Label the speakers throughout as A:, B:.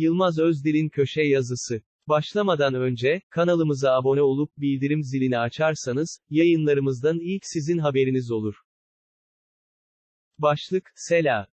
A: Yılmaz Özdil'in köşe yazısı. Başlamadan önce, kanalımıza abone olup bildirim zilini açarsanız, yayınlarımızdan ilk sizin haberiniz olur. Başlık, Sela.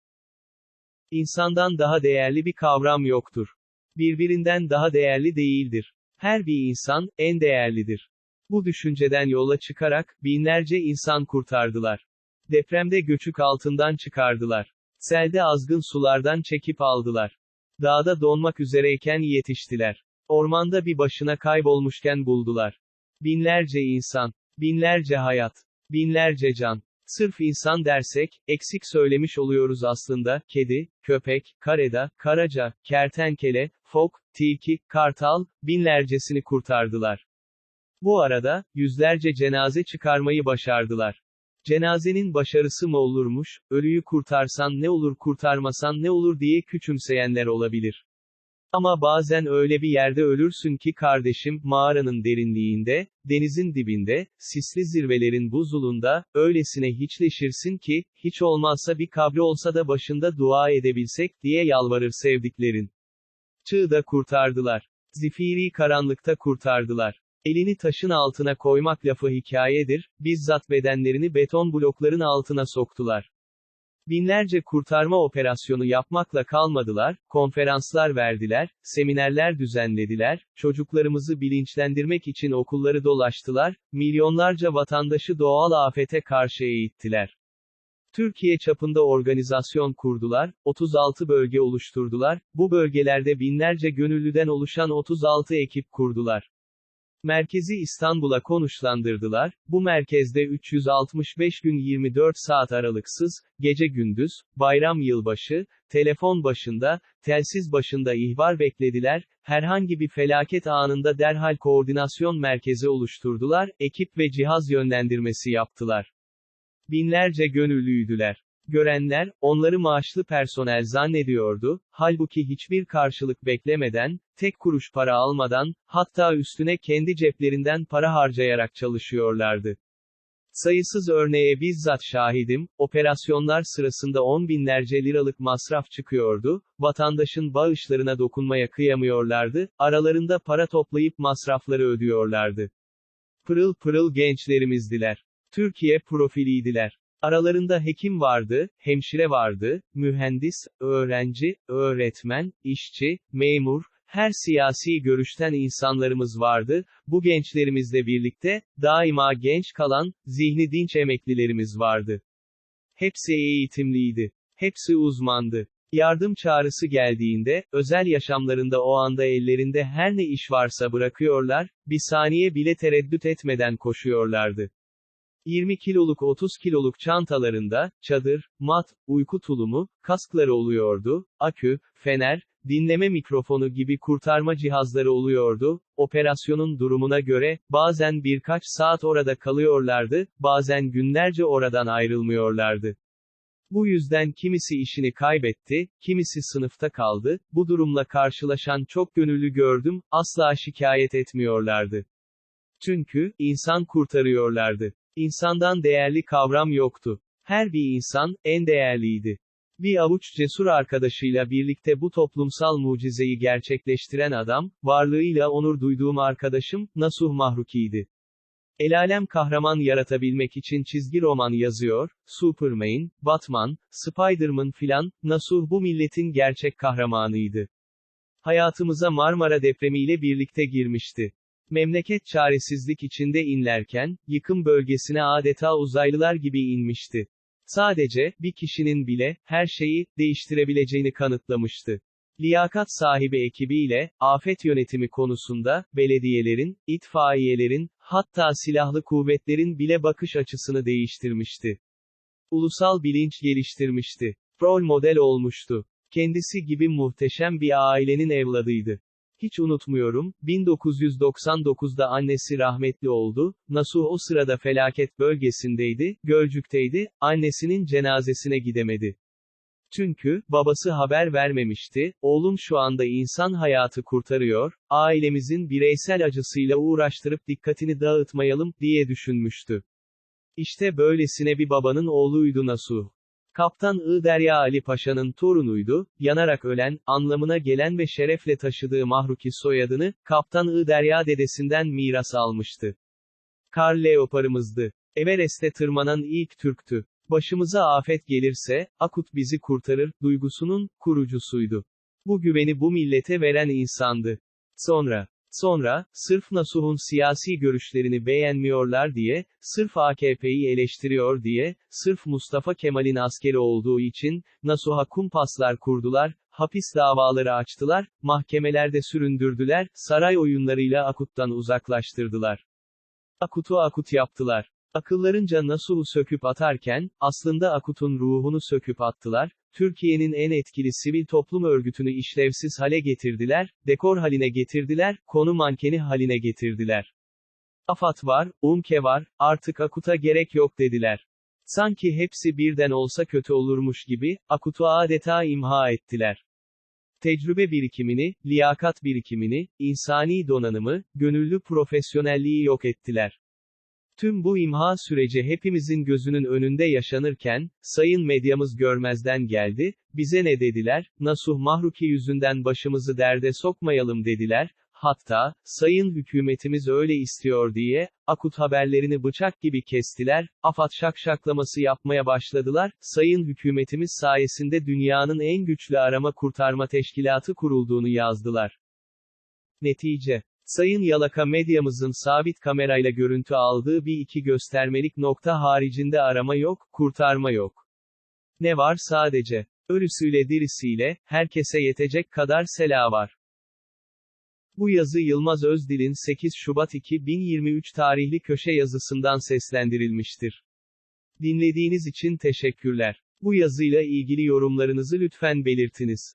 A: İnsandan daha değerli bir kavram yoktur. Birbirinden daha değerli değildir. Her bir insan, en değerlidir. Bu düşünceden yola çıkarak, binlerce insan kurtardılar. Depremde göçük altından çıkardılar. Selde azgın sulardan çekip aldılar. Dağda donmak üzereyken yetiştiler. Ormanda bir başına kaybolmuşken buldular. Binlerce insan, binlerce hayat, binlerce can. Sırf insan dersek, eksik söylemiş oluyoruz aslında, kedi, köpek, kareda, karaca, kertenkele, fok, tilki, kartal, binlercesini kurtardılar. Bu arada, yüzlerce cenaze çıkarmayı başardılar. Cenazenin başarısı mı olurmuş, ölüyü kurtarsan ne olur kurtarmasan ne olur diye küçümseyenler olabilir. Ama bazen öyle bir yerde ölürsün ki kardeşim, mağaranın derinliğinde, denizin dibinde, sisli zirvelerin buzulunda, öylesine hiçleşirsin ki, hiç olmazsa bir kabri olsa da başında dua edebilsek, diye yalvarır sevdiklerin. Çığda kurtardılar. Zifiri karanlıkta kurtardılar. Elini taşın altına koymak lafı hikayedir, bizzat bedenlerini beton blokların altına soktular. Binlerce kurtarma operasyonu yapmakla kalmadılar, konferanslar verdiler, seminerler düzenlediler, çocuklarımızı bilinçlendirmek için okulları dolaştılar, milyonlarca vatandaşı doğal afete karşı eğittiler. Türkiye çapında organizasyon kurdular, 36 bölge oluşturdular, bu bölgelerde binlerce gönüllüden oluşan 36 ekip kurdular. Merkezi İstanbul'a konuşlandırdılar, bu merkezde 365 gün 24 saat aralıksız, gece gündüz, bayram yılbaşı, telefon başında, telsiz başında ihbar beklediler, herhangi bir felaket anında derhal koordinasyon merkezi oluşturdular, ekip ve cihaz yönlendirmesi yaptılar. Binlerce gönüllüydüler. Görenler, onları maaşlı personel zannediyordu, halbuki hiçbir karşılık beklemeden, tek kuruş para almadan, hatta üstüne kendi ceplerinden para harcayarak çalışıyorlardı. Sayısız örneğe bizzat şahidim, operasyonlar sırasında on binlerce liralık masraf çıkıyordu, vatandaşın bağışlarına dokunmaya kıyamıyorlardı, aralarında para toplayıp masrafları ödüyorlardı. Pırıl pırıl gençlerimizdiler. Türkiye profiliydiler. Aralarında hekim vardı, hemşire vardı, mühendis, öğrenci, öğretmen, işçi, memur, her siyasi görüşten insanlarımız vardı, bu gençlerimizle birlikte, daima genç kalan, zihni dinç emeklilerimiz vardı. Hepsi eğitimliydi. Hepsi uzmandı. Yardım çağrısı geldiğinde, özel yaşamlarında o anda ellerinde her ne iş varsa bırakıyorlar, bir saniye bile tereddüt etmeden koşuyorlardı. 20 kiloluk 30 kiloluk çantalarında, çadır, mat, uyku tulumu, kaskları oluyordu, akü, fener, dinleme mikrofonu gibi kurtarma cihazları oluyordu, operasyonun durumuna göre, bazen birkaç saat orada kalıyorlardı, bazen günlerce oradan ayrılmıyorlardı. Bu yüzden kimisi işini kaybetti, kimisi sınıfta kaldı, bu durumla karşılaşan çok gönüllü gördüm, asla şikayet etmiyorlardı. Çünkü, insan kurtarıyorlardı. İnsandan değerli kavram yoktu. Her bir insan, en değerliydi. Bir avuç cesur arkadaşıyla birlikte bu toplumsal mucizeyi gerçekleştiren adam, varlığıyla onur duyduğum arkadaşım, Nasuh Mahruki'ydi. El alem kahraman yaratabilmek için çizgi roman yazıyor, Superman, Batman, Spiderman filan, Nasuh bu milletin gerçek kahramanıydı. Hayatımıza Marmara depremiyle birlikte girmişti. Memleket çaresizlik içinde inlerken, yıkım bölgesine adeta uzaylılar gibi inmişti. Sadece, bir kişinin bile, her şeyi, değiştirebileceğini kanıtlamıştı. Liyakat sahibi ekibiyle, afet yönetimi konusunda, belediyelerin, itfaiyelerin, hatta silahlı kuvvetlerin bile bakış açısını değiştirmişti. Ulusal bilinç geliştirmişti. Rol model olmuştu. Kendisi gibi muhteşem bir ailenin evladıydı. Hiç unutmuyorum, 1999'da annesi rahmetli oldu, Nasuh o sırada felaket bölgesindeydi, Gölcük'teydi, annesinin cenazesine gidemedi. Çünkü, babası haber vermemişti, oğlum şu anda insan hayatı kurtarıyor, ailemizin bireysel acısıyla uğraştırıp dikkatini dağıtmayalım, diye düşünmüştü. İşte böylesine bir babanın oğluydu Nasuh. Kaptan I. Derya Ali Paşa'nın torunuydu, yanarak ölen, anlamına gelen ve şerefle taşıdığı Mahruki soyadını, Kaptan I. Derya dedesinden miras almıştı. Karl Leopar'ımızdı. Everest'e tırmanan ilk Türktü. Başımıza afet gelirse, Akut bizi kurtarır, duygusunun, kurucusuydu. Bu güveni bu millete veren insandı. Sonra, sonra, sırf Nasuh'un siyasi görüşlerini beğenmiyorlar diye, sırf AKP'yi eleştiriyor diye, sırf Mustafa Kemal'in askeri olduğu için, Nasuh'a kumpaslar kurdular, hapis davaları açtılar, mahkemelerde süründürdüler, saray oyunlarıyla Akut'tan uzaklaştırdılar. Akut'u Akut yaptılar. Akıllarınca Nasuh'u söküp atarken, aslında Akut'un ruhunu söküp attılar, Türkiye'nin en etkili sivil toplum örgütünü işlevsiz hale getirdiler, dekor haline getirdiler, konu mankeni haline getirdiler. AFAD var, UMKE var, artık Akut'a gerek yok dediler. Sanki hepsi birden olsa kötü olurmuş gibi, Akut'u adeta imha ettiler. Tecrübe birikimini, liyakat birikimini, insani donanımı, gönüllü profesyonelliği yok ettiler. Tüm bu imha süreci hepimizin gözünün önünde yaşanırken, sayın medyamız görmezden geldi, bize ne dediler, Nasuh Mahruki yüzünden başımızı derde sokmayalım dediler, hatta, sayın hükümetimiz öyle istiyor diye, akut haberlerini bıçak gibi kestiler, afat şakşaklaması yapmaya başladılar, sayın hükümetimiz sayesinde dünyanın en güçlü arama kurtarma teşkilatı kurulduğunu yazdılar. Netice Sayın Yalaka medyamızın sabit kamerayla görüntü aldığı bir iki göstermelik nokta haricinde arama yok, kurtarma yok. Ne var sadece? Ölüsüyle dirisiyle, herkese yetecek kadar sela var. Bu yazı Yılmaz Özdil'in 8 Şubat 2023 tarihli köşe yazısından seslendirilmiştir. Dinlediğiniz için teşekkürler. Bu yazıyla ilgili yorumlarınızı lütfen belirtiniz.